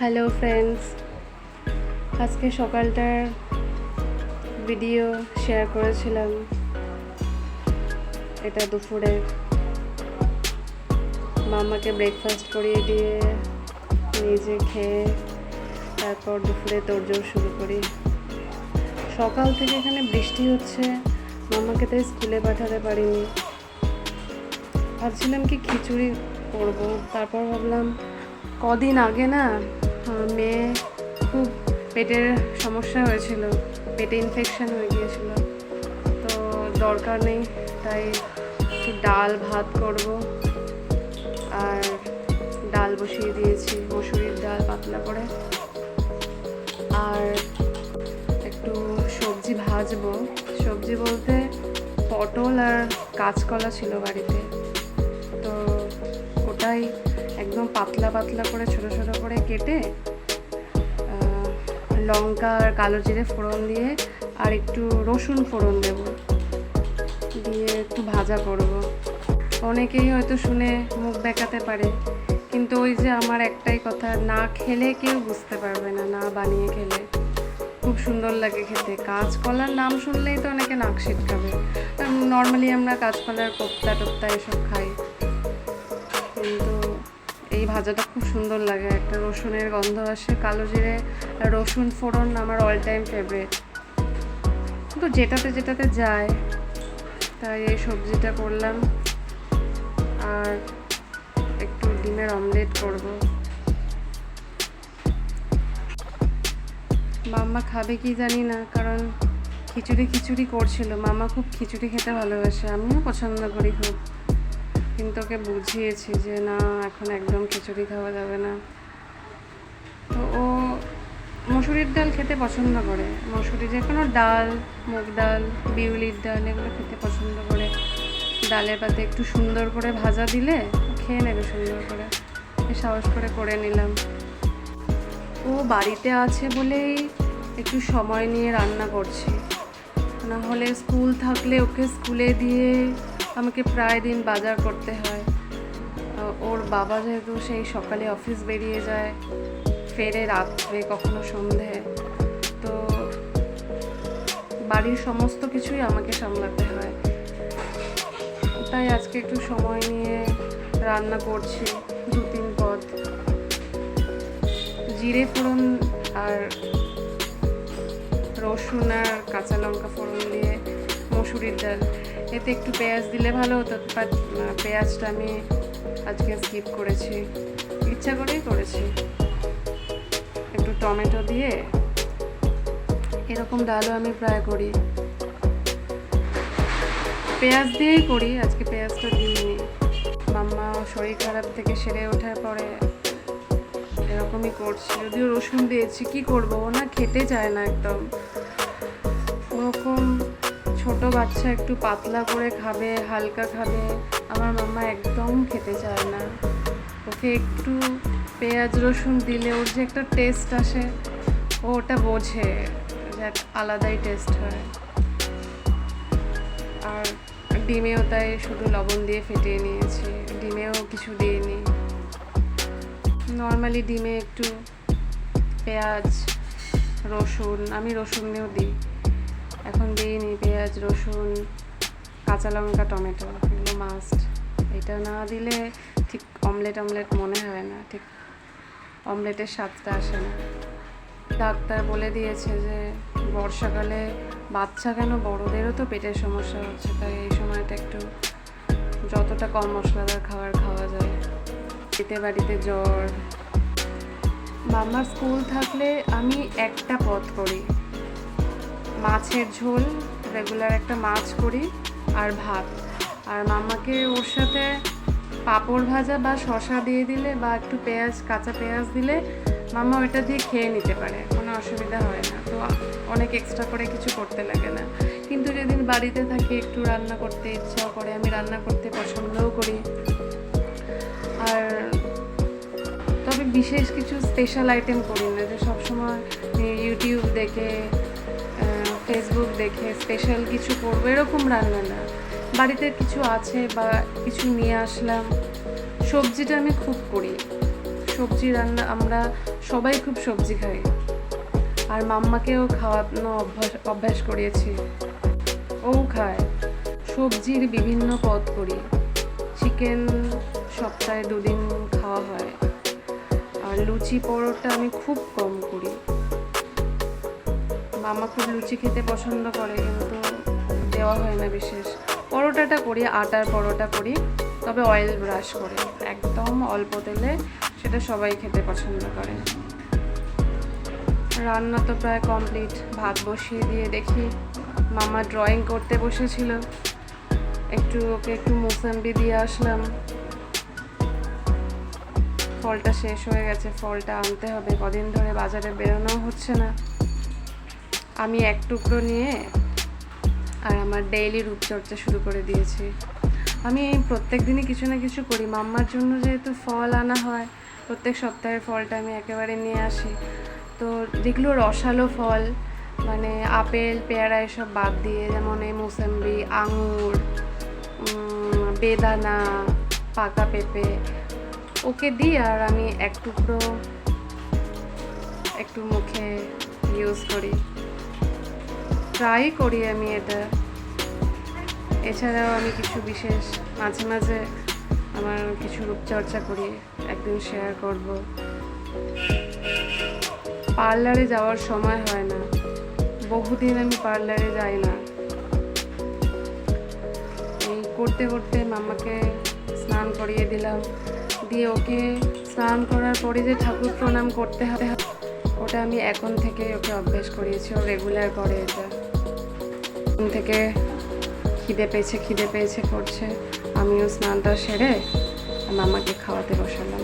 Hello friends আজকে সকালটার video share করেছিলাম। এটা দুপুরে। মামাকে ব্রেকফাস্ট করিয়ে দিয়ে নিজে খেয়ে তারপর দুপুরে তোড়জোড় শুরু করি। সকাল থেকে এখানে বৃষ্টি হচ্ছে। মামাকে তাই স্কুলে পাঠাতে পারিনি। ভাবছিলাম কি খিচুড়ি করব। তারপর ভাবলাম, কদিন আগে না মেয়ে খুব পেটের সমস্যা হয়েছিল, পেটে ইনফেকশন হয়ে গিয়েছিল। তো দরকার নেই, তাই ডাল ভাত করব। আর ডাল বসিয়ে দিয়েছি, মসুরির ডাল পাতলা করে। আর একটু সবজি ভাজবো। সবজি বলতে পটল আর কাঁচকলা ছিল বাড়িতে। তো ওটাই একদম পাতলা পাতলা করে, ছোট ছোট করে কেটে লঙ্কা আর কালো জিরে ফোড়ন দিয়ে আর একটু রসুন ফোড়ন দেব। দিয়ে একটু ভাজা করব। অনেকেই হয়তো শুনে মুখ দেখাতে পারে, কিন্তু ওই যে আমার একটাই কথা, না খেলে কেউ বুঝতে পারবে না না বানিয়ে খেলে। খুব সুন্দর লাগে খেতে। কাঁচকলার নাম শুনলেই তো অনেকে নাক ছিটকাবে। নর্মালি আমরা কাঁচকলার কোপ্তা টোপ্তা এসব খাই। ভাজাটা খুব সুন্দর লাগে। একটা রসুনের গন্ধ আসে, কালো জিরে, রসুন ফোড়ন আমার অল টাইম ফেভারিট কিন্তু যেটাতে যেটাতে যায়, তাই এই সবজিটা করলাম। আর একটু ডিমের অমলেট করব। মাম্মা খাবে কি জানি না, কারণ খিচুড়ি খিচুড়ি করছিল। মামা খুব খিচুড়ি খেতে ভালোবাসে, আমিও পছন্দ করি খুব। কিন্তু ওকে বুঝিয়েছি যে না, এখন একদম খিচুড়ি খাওয়া যাবে না। তো ও মসুরির ডাল খেতে পছন্দ করে। মসুরি যে কোনো ডাল, মুগ ডাল, বিউলির ডাল, এগুলো খেতে পছন্দ করে। ডালের পাতে একটু সুন্দর করে ভাজা দিলে খেয়ে নেবে সুন্দর করে। সাহস করে করে নিলাম। ও বাড়িতে আছে বলেই একটু সময় নিয়ে রান্না করছি। না হলে স্কুল থাকলে ওকে স্কুলে দিয়ে আমাকে প্রায় দিন বাজার করতে হয়। ওর বাবা যেহেতু সেই সকালে অফিস বেরিয়ে যায়, ফেরে রাত্রে কখনো সন্ধে। তো বাড়ির সমস্ত কিছুই আমাকে সামলাতে হয়। তাই আজকে একটু সময় নিয়ে রান্না করছি, দু তিন পদ। জিরে ফোড়ন আর রসুন আর কাঁচা লঙ্কা ফোড়ন দিয়ে মসুরির ডাল এতে একটু পেঁয়াজ দিলে ভালো হতো বাট পেঁয়াজটা আমি আজকে স্কিপ করেছি। ইচ্ছা করেই করেছি। একটু টমেটো দিয়ে এরকম ডালও আমি প্রায় করি। পেঁয়াজ দিয়েই করি, আজকে পেঁয়াজটা দিইনি। মাম্মা শরীর খারাপ থেকে সেরে ওঠার পরে এরকমই করছি। যদিও রসুন দিয়েছি, কি করব? না খেতে চায় না একদম। ওরকম ছোট বাচ্চা একটু পাতলা করে খাবে, হালকা খাবে, আমার মাম্মা একদম খেতে চায় না। ওকে একটু পেঁয়াজ রসুন দিলে ওর যে একটা টেস্ট আসে, ও ওটা বোঝে যে আলাদাই টেস্ট হয়। আর ডিমেও তাই শুধু লবণ দিয়ে ফেটিয়ে নিয়েছি, ডিমেও কিছু দিইনি। নর্মালি ডিমে একটু পেঁয়াজ, রসুন, আমি রসুন দিয়েও দিই। এখন দিইনি পেঁয়াজ, রসুন, কাঁচা লঙ্কা, টমেটো, এগুলো মাস্ট এটা না দিলে ঠিক অমলেট অমলেট মনে হয় না, ঠিক অমলেটের স্বাদটা আসে না। ডাক্তার বলে দিয়েছে যে বর্ষাকালে বাচ্চা কেন বড়দেরও তো পেটের সমস্যা হচ্ছে, তাই এই সময়টা একটু যতটা কম মশলাদার খাবার খাওয়া যায়। বাড়িতে বাড়িতে জ্বর। মামার স্কুল থাকলে আমি একটা পথ করি। মাছের ঝোল রেগুলার একটা মাছ করি আর ভাত। আর মামাকে ওর সাথে পাঁপড় ভাজা বা শশা দিয়ে দিলে বা একটু পেঁয়াজ, কাঁচা পেঁয়াজ দিলে মামা ওইটা দিয়ে খেয়ে নিতে পারে, কোনো অসুবিধা হয় না। তো অনেক এক্সট্রা করে কিছু করতে লাগে না। কিন্তু যেদিন বাড়িতে থাকি, একটু রান্না করতে ইচ্ছা করে, আমি রান্না করতে পছন্দও করি। আর তবে বিশেষ কিছু স্পেশাল আইটেম করি না, যে সবসময় ইউটিউব দেখে দেখে স্পেশাল কিছু করব, এরকম রান্না না। বাড়িতে কিছু আছে বা কিছু নিয়ে আসলাম। সবজিটা আমি খুব করি। সবজি রান্না, আমরা সবাই খুব সবজি খাই। আর মাম্মাকেও খাওয়ানো অভ্যাস অভ্যাস করিয়েছি। ও খায়। সবজির বিভিন্ন পদ করি। চিকেন সপ্তাহে দুদিন খাওয়া হয়। আর লুচি পরোটা আমি খুব কম করি। মামা খুব লুচি খেতে পছন্দ করে, কিন্তু দেওয়া হয় না বিশেষ। পরোটাটা করি, আটার পরোটা করি, তবে অয়েল ব্রাশ করে। একদম অল্প তেলে সেটা সবাই খেতে পছন্দ করে। রান্না তো প্রায় কমপ্লিট ভাত বসিয়ে দিয়ে দেখি মামা ড্রয়িং করতে বসেছিল। একটু ওকে একটু মোসাম্বি দিয়ে আসলাম। ফলটা শেষ হয়ে গেছে, ফলটা আনতে হবে। কদিন ধরে বাজারে বেরোনো হচ্ছে না। আমি এক টুকরো নিয়ে আর আমার ডেইলি রূপচর্চা শুরু করে দিয়েছি। আমি প্রত্যেক দিনই কিছু না কিছু করি। মাম্মার জন্য যেহেতু ফল আনা হয়, প্রত্যেক সপ্তাহের ফলটা আমি একেবারে নিয়ে আসি। তো যেগুলো রসালো ফল মানে আপেল, পেয়ারা এসব বাদ দিয়ে যেমন এই মোসাম্বি, আঙুর বেদানা, পাকা পেঁপে, ওকে দিই আর আমি এক টুকরো একটু মুখে ইউজ করি। ট্রাই করি আমি এটা। এছাড়াও আমি কিছু বিশেষ, মাঝে মাঝে আমার কিছু রূপচর্চা করি, একদিন শেয়ার করব। পার্লারে যাওয়ার সময় হয় না। বহুদিন আমি পার্লারে যাই না। এই করতে করতে মামাকে স্নান করিয়ে দিলাম। দিয়ে ওকে স্নান করার পরে যে ঠাকুর প্রণাম করতে হবে ওটা আমি এখন থেকে ওকে অভ্যেস করিয়েছি, ও রেগুলার করে এটা। এখন থেকে খিদে পেয়েছে খিদে পেয়েছে, করছে। আমিও স্নানটা সেরে মামাকে খাওয়াতে বসালাম।